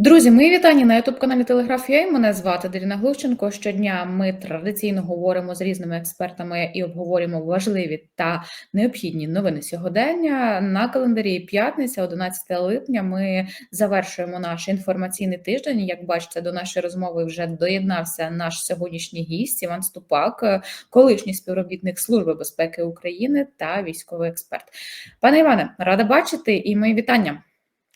Друзі, мої вітання на youtube каналі Телеграф.ua. Мене звати Даріна Глущенко. Щодня ми традиційно говоримо з різними експертами і обговорюємо важливі та необхідні новини сьогодення. На календарі п'ятниця, 11 липня. Ми завершуємо наш інформаційний тиждень. Як бачите, до нашої розмови вже доєднався наш сьогоднішній гість Іван Ступак, колишній співробітник Служби безпеки України та військовий експерт. Пане Іване, рада бачити і мої вітання.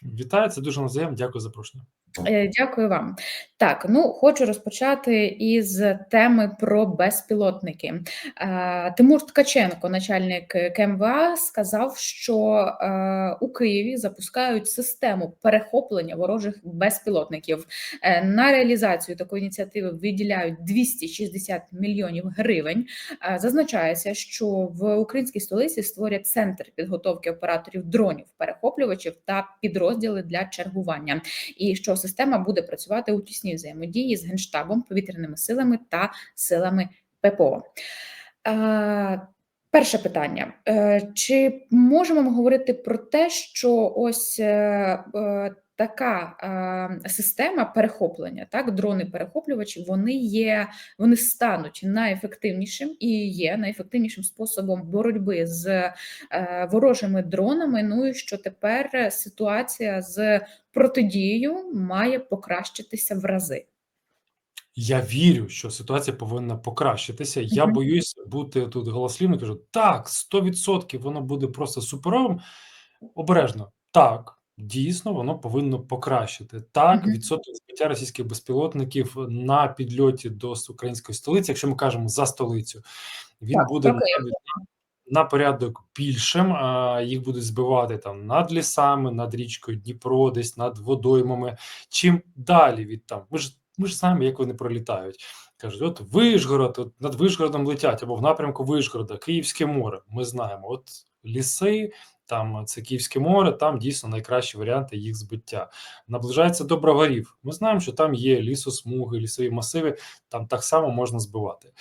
Вітаю, це дуже назаєм. Дякую за запрошення. Е, дякую вам. Так, ну хочу розпочати із теми про безпілотники. Е, Тимур Ткаченко, начальник КМВА, сказав, що е, у Києві запускають систему перехоплення ворожих безпілотників. На реалізацію такої ініціативи виділяють 260 мільйонів гривень. Зазначається, що в українській столиці створять центр підготовки операторів дронів, перехоплювачів та підрозділи для чергування. І що система буде працювати у тісній взаємодії з генштабом, повітряними силами та силами ППО. Перше питання: е, чи можемо ми говорити про те, що ось е, е, така система перехоплення, так, дрони-перехоплювачі, вони є, вони стануть найефективнішим і є найефективнішим способом боротьби з ворожими дронами. Ну і що тепер ситуація з протидією має покращитися в рази. Я вірю, що ситуація повинна покращитися. Я боюсь бути тут голослівним, кажу: так, 100% воно буде просто суперовим. Обережно, так, дійсно, воно повинно покращити. Так, Мгм. відсоток збиття російських безпілотників на підльоті до української столиці, якщо ми кажемо за столицю, він Так, буде окей. на, на порядок більшим. А, їх будуть збивати там над лісами, над річкою Дніпро, десь над водоймами. Чим далі від там, ми ж ми ж самі, як вони пролітають. Кажуть, от Вишгород, от над Вишгородом летять або в напрямку Вишгорода, Київське море. Ми знаємо, от ліси, там це Київське море, там дійсно найкращі варіанти їх збиття. Наближається до броварів. Ми знаємо, що там є лісосмуги, лісові масиви, там так само можна збивати.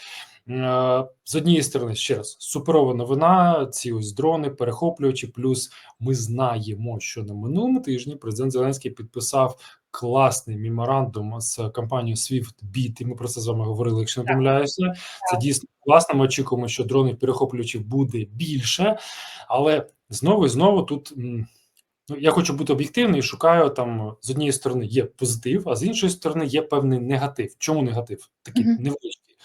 Е, з однієї сторони, ще раз, суперова новина, ці ось дрони, перехоплюючи. Плюс ми знаємо, що на минулому тижні президент Зеленський підписав класний меморандум з компанією SwiftBit, і Ми про це з вами говорили. Якщо не помиляюся, це дійсно класно. Ми очікуємо, що дронів перехоплюючих буде більше, але знову і знову тут. Ну, я хочу бути об'єктивним і шукаю там з однієї сторони є позитив, а з іншої сторони є певний негатив. Чому негатив? Такий -huh. невеличкий.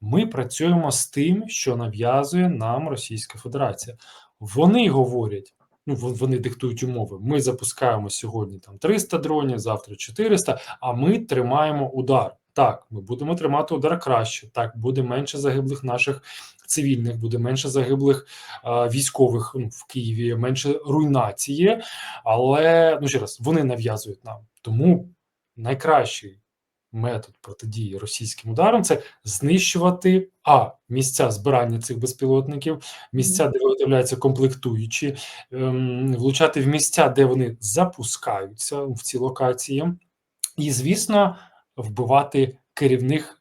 Ми працюємо з тим, що нав'язує нам Російська Федерація. Вони говорять, ну вони диктують умови. Ми запускаємо сьогодні там 300 дронів, завтра 400, А ми тримаємо удар. Так, ми будемо тримати удар краще. Так, буде менше загиблих наших цивільних, буде менше загиблих а, військових ну, в Києві, менше руйнації. Але ну ще раз вони нав'язують нам. Тому найкращий метод протидії російським ударам це знищувати а місця збирання цих безпілотників, місця, де виготовляються комплектуючі, ем, влучати в місця, де вони запускаються в ці локації, і звісно, вбивати керівних.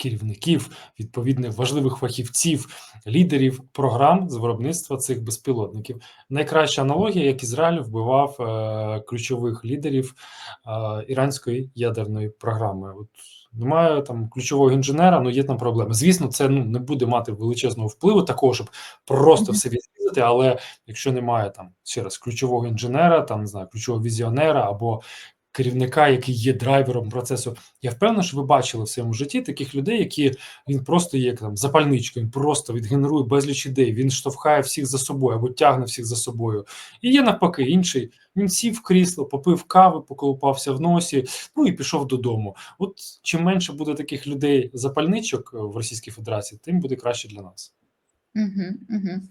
Керівників відповідних важливих фахівців, лідерів програм з виробництва цих безпілотників. Найкраща аналогія, як Ізраїль вбивав е, ключових лідерів е, іранської ядерної програми. От немає там ключового інженера, ну є там проблеми. Звісно, це ну не буде мати величезного впливу, такого, щоб просто все відрізати. Але якщо немає там ще раз ключового інженера, там не знаю, ключового візіонера або керівника, який є драйвером процесу. Я впевнений, що ви бачили в своєму житті таких людей, які він просто є як там запальничкою, він просто відгенерує безліч ідей. Він штовхає всіх за собою або тягне всіх за собою. І є навпаки, інший. Він сів в крісло, попив кави, поколупався в носі, ну і пішов додому. От чим менше буде таких людей запальничок в Російській Федерації, тим буде краще для нас. Угу, угу.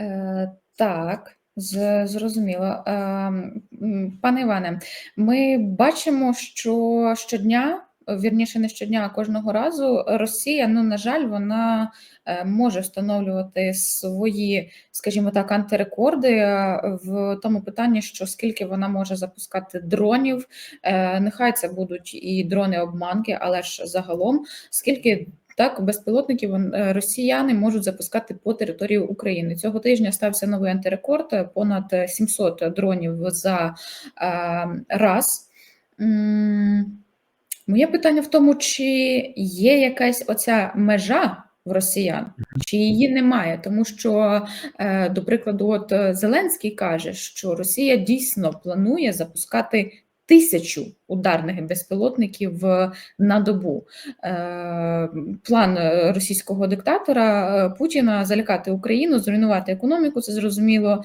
Е, Так. Зрозуміло. Ем, пане Іване, ми бачимо, що щодня, вірніше, не щодня, а кожного разу Росія, ну, на жаль, вона е, може встановлювати свої, скажімо так, антирекорди е, в тому питанні, що скільки вона може запускати дронів. Е, нехай це будуть і дрони-обманки, але ж загалом, скільки так, безпілотників е, росіяни можуть запускати по території України. Цього тижня стався новий антирекорд понад 700 дронів за е, раз. Моє питання в тому, чи є якась оця межа в росіян, чи її немає, тому що, е, до прикладу, от е, Зеленський каже, що Росія дійсно планує запускати тисячу ударних безпілотників е, на добу. Е, План е, російського диктатора Путіна залякати Україну, зруйнувати економіку, це зрозуміло.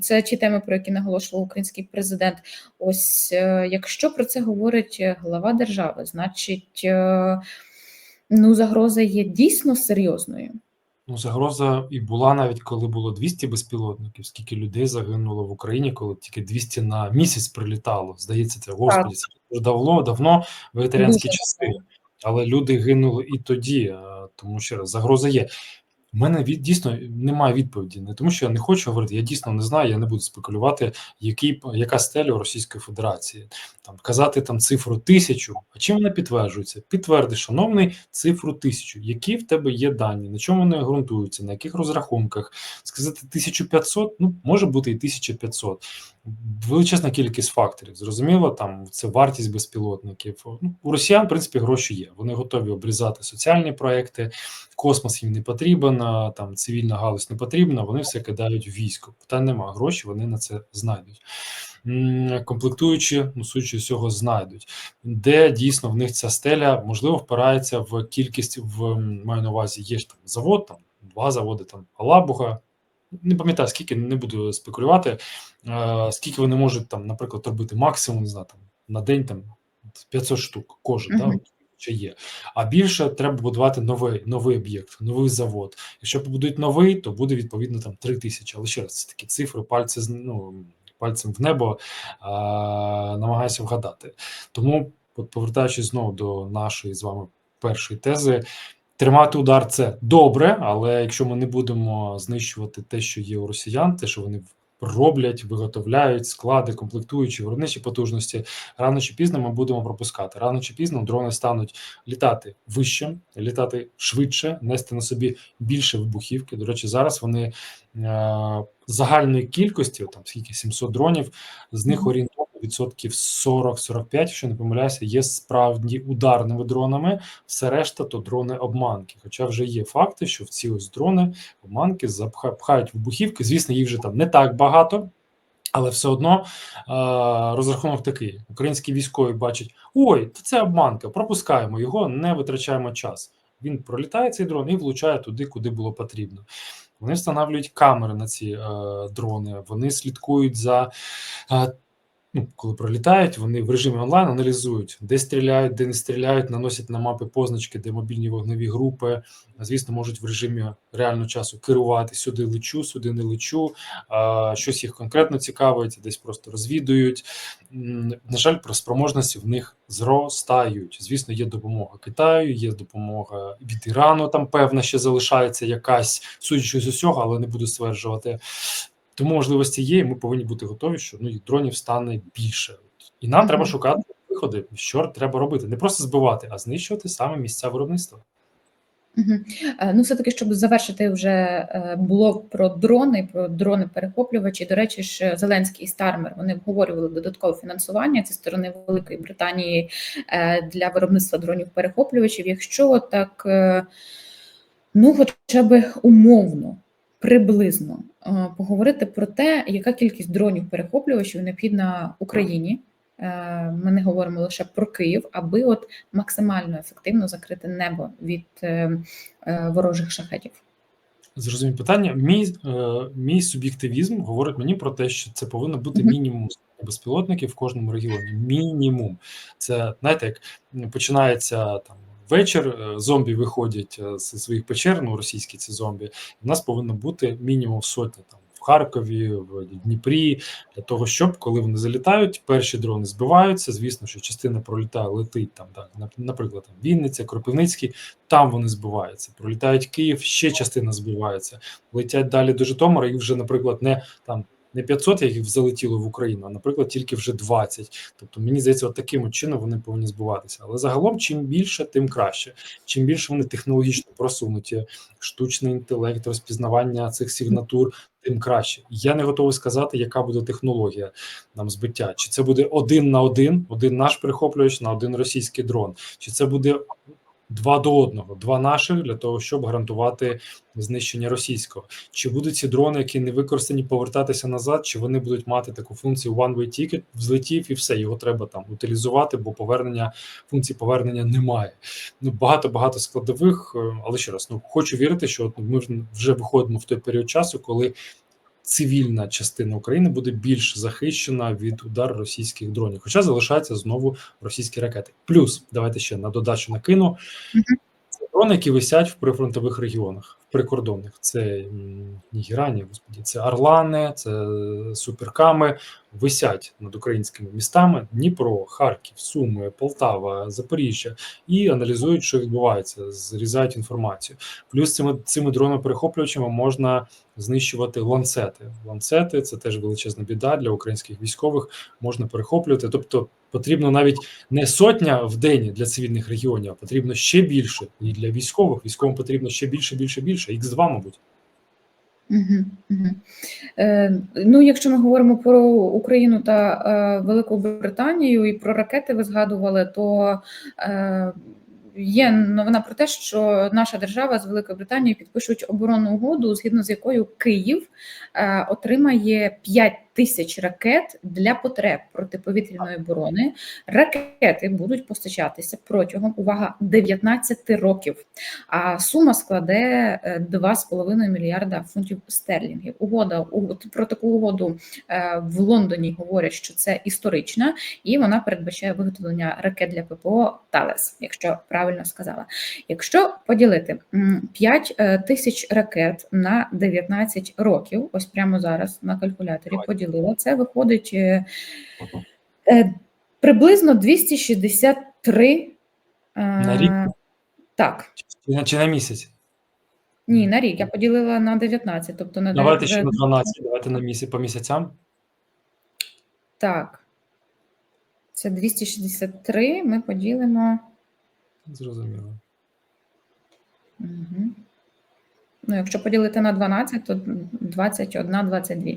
Це ті теми, про які наголошував український президент. Ось якщо про це говорить глава держави, значить ну, загроза є дійсно серйозною. Ну, загроза і була навіть коли було 200 безпілотників. Скільки людей загинуло в Україні, коли тільки 200 на місяць прилітало. Здається, це господі, це давно, давно вегетаріанські часи. Але люди гинули і тоді, тому що раз, загроза є. У мене від дійсно немає відповіді, не тому, що я не хочу говорити. Я дійсно не знаю, я не буду спекулювати, який яка стеля у Російської Федерації. Там казати там цифру тисячу. А чим вона підтверджується? Підтверди, шановний, цифру тисячу. Які в тебе є дані? На чому вони ґрунтуються? На яких розрахунках? Сказати 1500, ну може бути і 1500. Величезна кількість факторів. Зрозуміло, там це вартість безпілотників. Ну, у росіян, в принципі, гроші є. Вони готові обрізати соціальні проекти. Космос їм не потрібен, а, там цивільна галузь не потрібна. Вони все кидають в військо. Питань нема. Гроші вони на це знайдуть. М, Комплектуючі, ну судячи з цього, знайдуть, де дійсно в них ця стеля можливо впирається в кількість в маю на увазі. Є ж там завод, там два заводи, там Алабуга. Не пам'ятаю, скільки не буду спекулювати, е, скільки вони можуть там, наприклад, робити максимум, не знаю, там на день там 500 штук кожен, да, Мгм. от, чи є. А більше треба будувати новий новий об'єкт, новий завод. Якщо побудують новий, то буде відповідно там 3 тисячі. Але ще раз, це такі цифри, пальці ну, пальцем в небо а, намагаюся вгадати. Тому, от повертаючись знову до нашої з вами першої тези, тримати удар це добре, але якщо ми не будемо знищувати те, що є у росіян, те, що вони роблять, виготовляють склади, комплектуючі виробничі потужності, рано чи пізно ми будемо пропускати. Рано чи пізно дрони стануть літати вище, літати швидше, нести на собі більше вибухівки. До речі, зараз вони е, загальної кількості, там скільки 700 дронів, з них орієнтовно відсотків 40-45, якщо не помиляюся, є справді ударними дронами. Все решта то дрони обманки. Хоча вже є факти, що в ці ось дрони обманки запхають вибухівки. Звісно, їх вже там не так багато. Але все одно е, розрахунок такий: українські військові бачать: ой, це обманка, пропускаємо його, не витрачаємо час. Він пролітає цей дрон і влучає туди, куди було потрібно. Вони встановлюють камери на ці е, дрони, вони слідкують за. Е, Ну, коли пролітають, вони в режимі онлайн аналізують, де стріляють, де не стріляють, наносять на мапи позначки, де мобільні вогневі групи. Звісно, можуть в режимі реального часу керувати сюди лечу, сюди не лечу. Щось їх конкретно цікавить, десь просто розвідують. На жаль, про спроможності в них зростають. Звісно, є допомога Китаю, є допомога від Ірану. Там певна ще залишається якась, судячи з усього, але не буду стверджувати. Тому можливості є, і ми повинні бути готові, що ну їх дронів стане більше, і нам Мгм. треба шукати виходи, що треба робити, не просто збивати, а знищувати саме місця виробництва. Е, Ну, все-таки, щоб завершити вже е, блок про дрони, про дрони-перехоплювачі. До речі, ж Зеленський і Стармер вони обговорювали додаткове фінансування зі сторони Великої Британії е, для виробництва дронів-перехоплювачів. Якщо так, е, ну хоча б умовно, приблизно е, поговорити про те, яка кількість дронів-перехоплювачів необхідна Україні. Е, Ми не говоримо лише про Київ, аби от максимально ефективно закрити небо від е, ворожих шахетів. Зрозумів питання. Мій, мій суб'єктивізм говорить мені про те, що це повинно бути мінімум безпілотників в кожному регіоні. Мінімум. Це знаєте, як починається там вечір, е, зомбі виходять е, з своїх печер, ну російські ці зомбі. У нас повинно бути мінімум сотні там в Харкові, в Дніпрі, для того, щоб коли вони залітають, перші дрони збиваються. Звісно, що частина пролітає, летить там, нап- наприклад, там Вінниця, Кропивницький, там вони збиваються. Пролітають Київ, ще частина збивається, летять далі до Житомира, і вже, наприклад, не там не 500, яких залетіло в Україну, а наприклад, тільки вже 20. Тобто, мені здається, от таким чином вони повинні збуватися. Але загалом, чим більше, тим краще. Чим більше вони технологічно просунуті, штучний інтелект, розпізнавання цих сигнатур, тим краще. Я не готовий сказати, яка буде технологія нам збиття. Чи це буде один на один, один наш перехоплювач на один російський дрон, чи це буде два до одного, два наших для того, щоб гарантувати знищення російського. Чи будуть ці дрони, які не використані, повертатися назад, чи вони будуть мати таку функцію one-way ticket, взлетів і все, його треба там утилізувати, бо повернення функції повернення немає. Ну багато багато складових, е, але ще раз, ну хочу вірити, що ми вже виходимо в той період часу, коли цивільна частина України буде більш захищена від удар російських дронів, хоча залишаються знову російські ракети. Плюс давайте ще на додачу накину це дрони, які висять в прифронтових регіонах, в прикордонних. Це Нігерані, господі, це Орлани, це суперками. Висять над українськими містами Дніпро, Харків, Суми, Полтава, Запоріжжя і аналізують, що відбувається, зрізають інформацію. Плюс цими цими дронами-перехоплювачами можна знищувати ланцети. Ланцети це теж величезна біда для українських військових. Можна перехоплювати. Тобто потрібно навіть не сотня в день для цивільних регіонів, а потрібно ще більше. І для військових військовим потрібно ще більше, більше, більше. Х 2 мабуть. Е, ну, якщо ми говоримо про Україну та е, Велику Британію і про ракети ви згадували, то е, є новина про те, що наша держава з Великою Британією підпишуть оборонну угоду, згідно з якою Київ е, отримає 5 тисяч ракет для потреб протиповітряної оборони. Ракети будуть постачатися протягом увага 19 років. А сума складе е, 2,5 мільярда фунтів стерлінгів. Угода про таку угоду е, в Лондоні говорять, що це історична, і вона передбачає виготовлення ракет для ППО Талес, якщо правильно сказала. Якщо поділити 5 тисяч ракет на 19 років, ось прямо зараз на калькуляторі Давай. Поділила, це виходить е, е, приблизно 263 е, На рік? Так. Чи чи на місяць? Ні, на рік я поділила на 19, тобто на Давайте дев'ят- ще на 12, давайте на місяць по місяцям. Так. Це 263, ми поділимо. Зрозуміло. Угу. Ну, якщо поділити на 12, то 21, 22.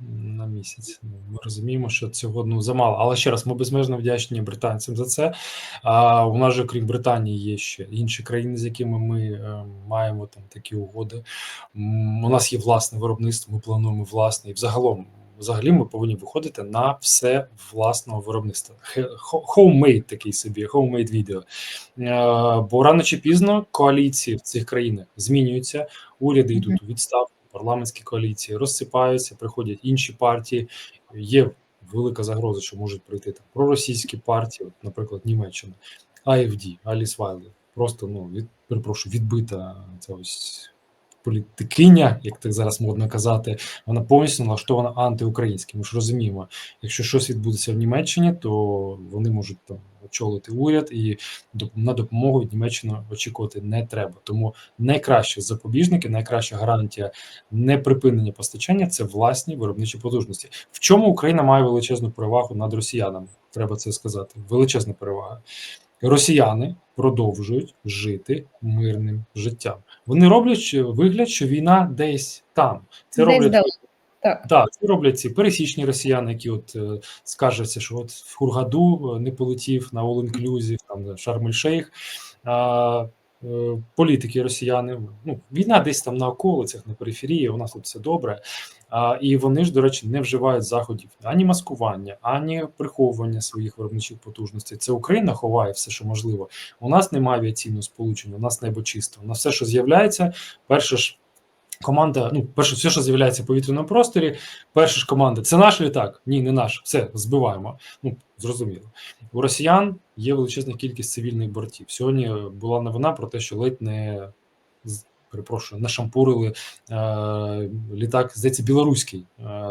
На місяць. Ну, Ми розуміємо, що цього ну замало. Але ще раз, ми безмежно вдячні британцям за це. А у нас же, крім Британії, є ще інші країни, з якими ми е, маємо там такі угоди. У нас є власне виробництво, ми плануємо власне, і взагалом. Взагалі, ми повинні виходити на все власного виробництва. Хе- хо- Homemade такий собі, homemade відео. Е, Бо рано чи пізно коаліції в цих країнах змінюються, уряди йдуть у відставку, парламентські коаліції розсипаються, приходять інші партії. Є велика загроза, що можуть прийти там проросійські партії, от, наприклад, Німеччина, АФД, Аліс Вайлер. Просто ну від перепрошую, відбита ця ось політикиня, як так зараз модно казати, вона повністю налаштована антиукраїнським. Ми ж розуміємо, якщо щось відбудеться в Німеччині, то вони можуть там очолити уряд, і на допомогу від Німеччини очікувати не треба. Тому найкращі запобіжники, найкраща гарантія неприпинення постачання це власні виробничі потужності. В чому Україна має величезну перевагу над росіянами? Треба це сказати. Величезна перевага. Росіяни продовжують жити мирним життям. Вони роблять вигляд, що війна десь там. Це Десь роблять Далі. Так. так, це роблять ці пересічні росіяни, які от е, скаржаться, що от в Хургаду е, не полетів на All Inclusive, там Шарм-Ель-Шейх. Е, політики росіяни, ну, війна десь там на околицях, на периферії, у нас тут все добре. А, і вони ж, до речі, не вживають заходів ані маскування, ані приховування своїх виробничих потужностей. Це Україна ховає все, що можливо. У нас немає авіаційного сполучення, у нас небо чисто. У нас все, що з'являється, перше ж команда, ну, перше, все, що з'являється в повітряному просторі, перша ж команда це наш літак? Ні, не наш. Все, збиваємо. Ну, зрозуміло. У росіян є величезна кількість цивільних бортів. Сьогодні була новина про те, що ледь не перепрошую, нашампурили е, літак, здається, білоруський е,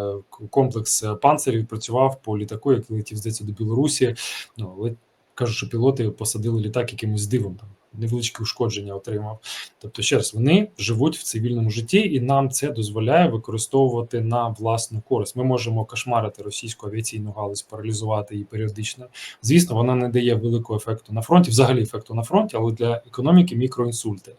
комплекс е, панцирів працював по літаку, який летів, здається, до Білорусі. Ну, ледь кажуть, що пілоти посадили літак якимось дивом там. Невеличкі ушкодження отримав. Тобто, ще раз, вони живуть в цивільному житті, і нам це дозволяє використовувати на власну користь. Ми можемо кошмарити російську авіаційну галузь, паралізувати її періодично. Звісно, вона не дає великого ефекту на фронті, взагалі ефекту на фронті, але для економіки мікроінсульти.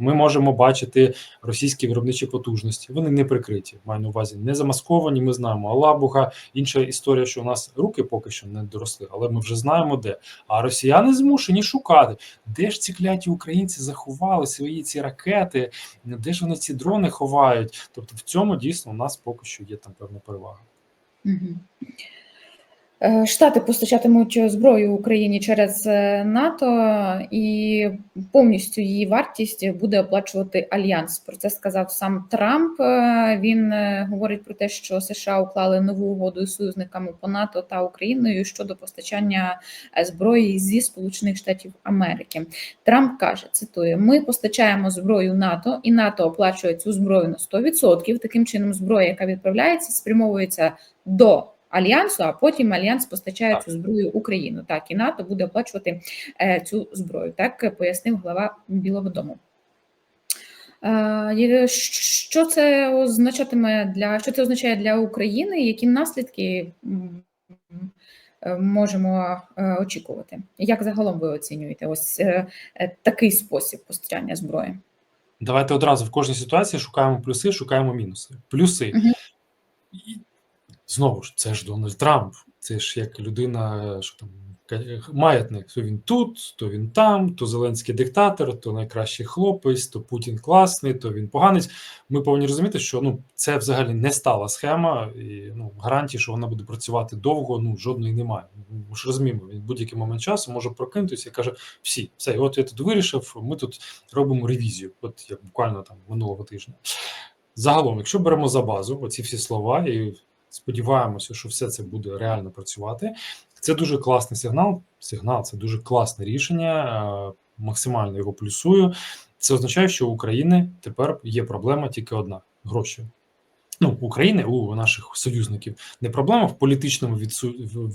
Ми можемо бачити російські виробничі потужності. Вони не прикриті. Маю на увазі не замасковані. Ми знаємо Алабуга. Інша історія, що у нас руки поки що не доросли, але ми вже знаємо де. А росіяни змушені шукати, де ж ці кляті українці заховали свої ці ракети, де ж вони ці дрони ховають. Тобто, в цьому дійсно у нас поки що є там певна перевага. Мгм. Е, Штати постачатимуть зброю Україні через е, НАТО, і повністю її вартість буде оплачувати альянс. Про це сказав сам Трамп. Е, Він говорить про те, що США уклали нову угоду із союзниками по НАТО та Україною щодо постачання зброї зі Сполучених Штатів Америки. Трамп каже: цитую: Ми постачаємо зброю НАТО, і НАТО оплачує цю зброю на 100%. Таким чином, зброя, яка відправляється, спрямовується до альянсу, а потім альянс постачає Так. цю зброю Україну. Так і НАТО буде оплачувати е, цю зброю. Так пояснив глава Білого Дому. Е, Що це означатиме для що це означає для України? Які наслідки можемо е, очікувати? Як загалом ви оцінюєте ось такий спосіб постачання зброї? Давайте одразу в кожній ситуації шукаємо плюси, шукаємо мінуси. Плюси. Мгм. Знову ж, це ж Дональд Трамп, це ж як людина, що там маятник. То він тут, то він там, то Зеленський диктатор, то найкращий хлопець, то Путін класний, то він поганець. Ми повинні розуміти, що ну це взагалі не стала схема, і ну гарантії, що вона буде працювати довго, ну жодної немає. Ми ж розуміємо, він будь-який момент часу може прокинутися і каже: всі, все, от я тут вирішив, ми тут робимо ревізію, от як буквально там минулого тижня. Загалом, якщо беремо за базу оці всі слова і сподіваємося, що все це буде реально працювати, це дуже класний сигнал. Сигнал це дуже класне рішення. е, Максимально його плюсую. Це означає, що у України тепер є проблема тільки одна гроші. Ну, України, у наших союзників, не проблема в політичному відсу-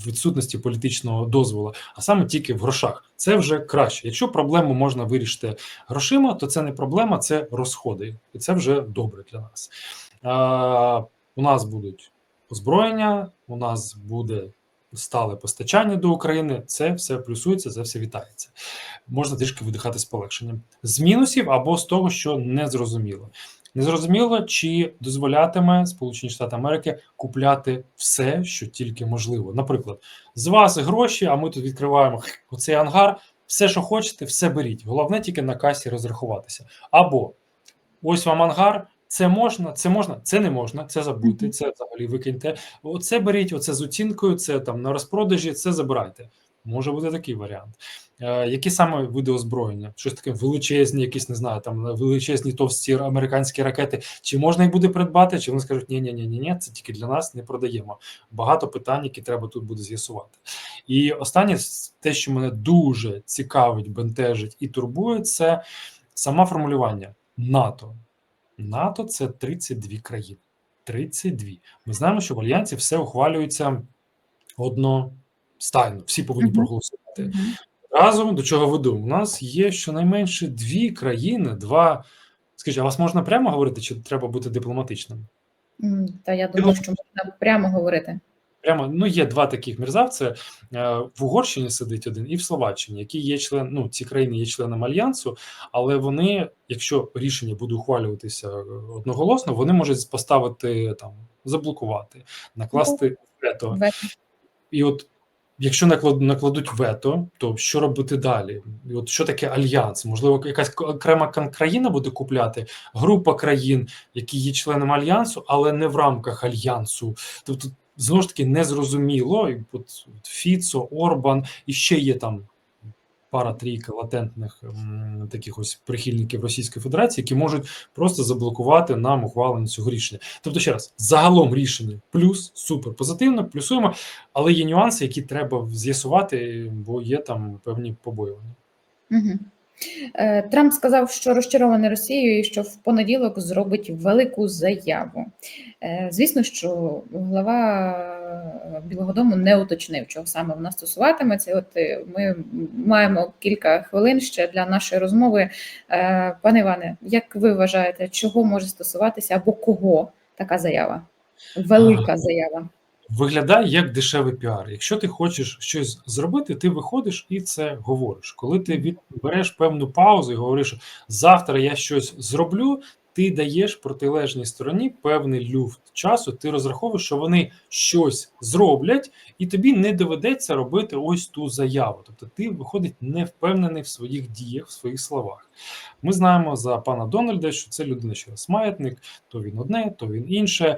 відсутності політичного дозволу, а саме тільки в грошах. Це вже краще. Якщо проблему можна вирішити грошима, то це не проблема, це розходи, і це вже добре для нас. А, у нас будуть озброєння, у нас буде стале постачання до України. Це все плюсується, це все вітається. Можна трішки видихати з полегшенням. З мінусів або з того, що не зрозуміло. Незрозуміло, чи дозволятиме Сполучені Штати Америки купляти все, що тільки можливо. Наприклад, з вас гроші, а ми тут відкриваємо оцей ангар. Все, що хочете, все беріть. Головне тільки на касі розрахуватися. Або ось вам ангар. Це можна, це можна, це не можна, це забудьте, це взагалі викиньте. Оце беріть, оце з оцінкою, це там на розпродажі, це забирайте. Може бути такий варіант. Е, які саме види озброєння? Щось таке величезні, якісь не знаю, там величезні товсті американські ракети. Чи можна їх буде придбати? Чи вони скажуть, ні, ні, ні, ні, ні, це тільки для нас не продаємо. Багато питань, які треба тут буде з'ясувати. І останнє те, що мене дуже цікавить, бентежить і турбує, це саме формулювання НАТО. НАТО це 32 країни. 32. Ми знаємо, що в альянсі все ухвалюється одностайно. Всі повинні проголосувати. Мгм. Разом до чого веду? У нас є щонайменше дві країни, два. Скажіть, а вас можна прямо говорити, чи треба бути дипломатичним? Mm, Та я думаю, що можна прямо говорити. Прямо ну є два таких мерзавці. Е, В Угорщині сидить один, і в Словаччині, які є член. Ну ці країни є членами альянсу, але вони, якщо рішення буде ухвалюватися е, одноголосно, вони можуть поставити там заблокувати, накласти вето. Вето. І от якщо накладуть вето, то що робити далі? І от що таке альянс? Можливо, якась окрема країна буде купляти група країн, які є членами альянсу, але не в рамках альянсу. Тобто, знову ж таки, незрозуміло. От, Фіцо, Орбан і ще є там. Пара трійка латентних м, таких ось прихильників Російської Федерації, які можуть просто заблокувати нам ухвалення цього рішення. Тобто, ще раз, загалом рішення плюс супер позитивно, плюсуємо, але є нюанси, які треба з'ясувати, бо є там певні побоювання. Мгм. Е, Трамп сказав, що розчарований Росією і що в понеділок зробить велику заяву. Е, Звісно, що глава Білого Дому не уточнив, чого саме вона стосуватиметься. От е, ми маємо кілька хвилин ще для нашої розмови. Пане Іване, як ви вважаєте, чого може стосуватися або кого така заява? Велика заява. Виглядає як дешевий піар. Якщо ти хочеш щось зробити, ти виходиш і це говориш. Коли ти береш певну паузу і говориш, завтра я щось зроблю, ти даєш протилежній стороні певний люфт часу. Ти розраховуєш, що вони щось зроблять, і тобі не доведеться робити ось ту заяву. Тобто ти виходить не впевнений в своїх діях, в своїх словах. Ми знаємо за пана Дональда, що це людина ще раз маятник, то він одне, то він інше.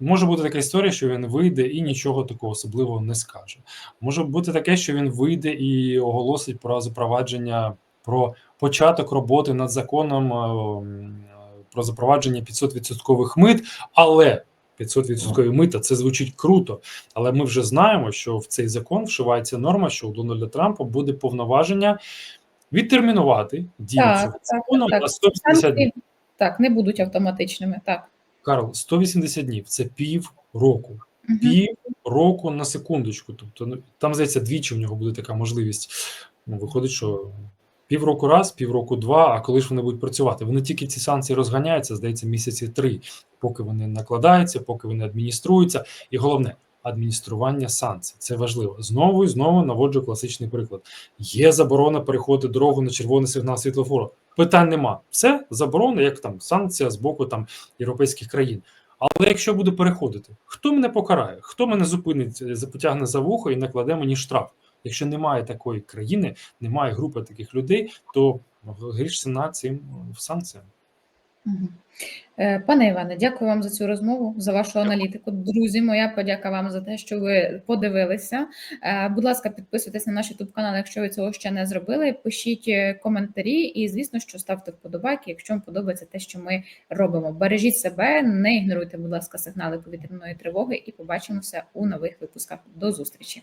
Може бути така історія, що він вийде і нічого такого особливого не скаже. Може бути таке, що він вийде і оголосить про запровадження, про початок роботи над законом е, м, про запровадження 500% мит, але 500% мита це звучить круто. Але ми вже знаємо, що в цей закон вшивається норма, що у Дональда Трампа буде повноваження відтермінувати дію Так, цього так, закону так. на 180 днів. Так, не будуть автоматичними. Так. Карл, 180 днів це пів року. Пів року на секундочку. Тобто, ну там здається, двічі в нього буде така можливість. Ну, виходить, що півроку раз, півроку два. А коли ж вони будуть працювати? Вони тільки ці санкції розганяються, здається, місяці три, поки вони накладаються, поки вони адмініструються. І головне адміністрування санкцій. Це важливо. Знову і знову наводжу класичний приклад. Є заборона переходити дорогу на червоний сигнал світлофору. Питань нема. Все заборона, як там санкція з боку там європейських країн. Але якщо буду переходити, хто мене покарає? Хто мене зупинить, е, потягне за вухо і накладе мені штраф? Якщо немає такої країни, немає групи таких людей, то гріш ціна цим санкціям. Е, Пане Іване, дякую вам за цю розмову, за вашу аналітику. Друзі, моя подяка вам за те, що ви подивилися. Е, Будь ласка, підписуйтесь на наш YouTube канал, якщо ви цього ще не зробили. Пишіть е, коментарі і, звісно, що ставте вподобайки, якщо вам подобається те, що ми робимо. Бережіть себе, не ігноруйте, будь ласка, сигнали повітряної тривоги, і побачимося у нових випусках. До зустрічі.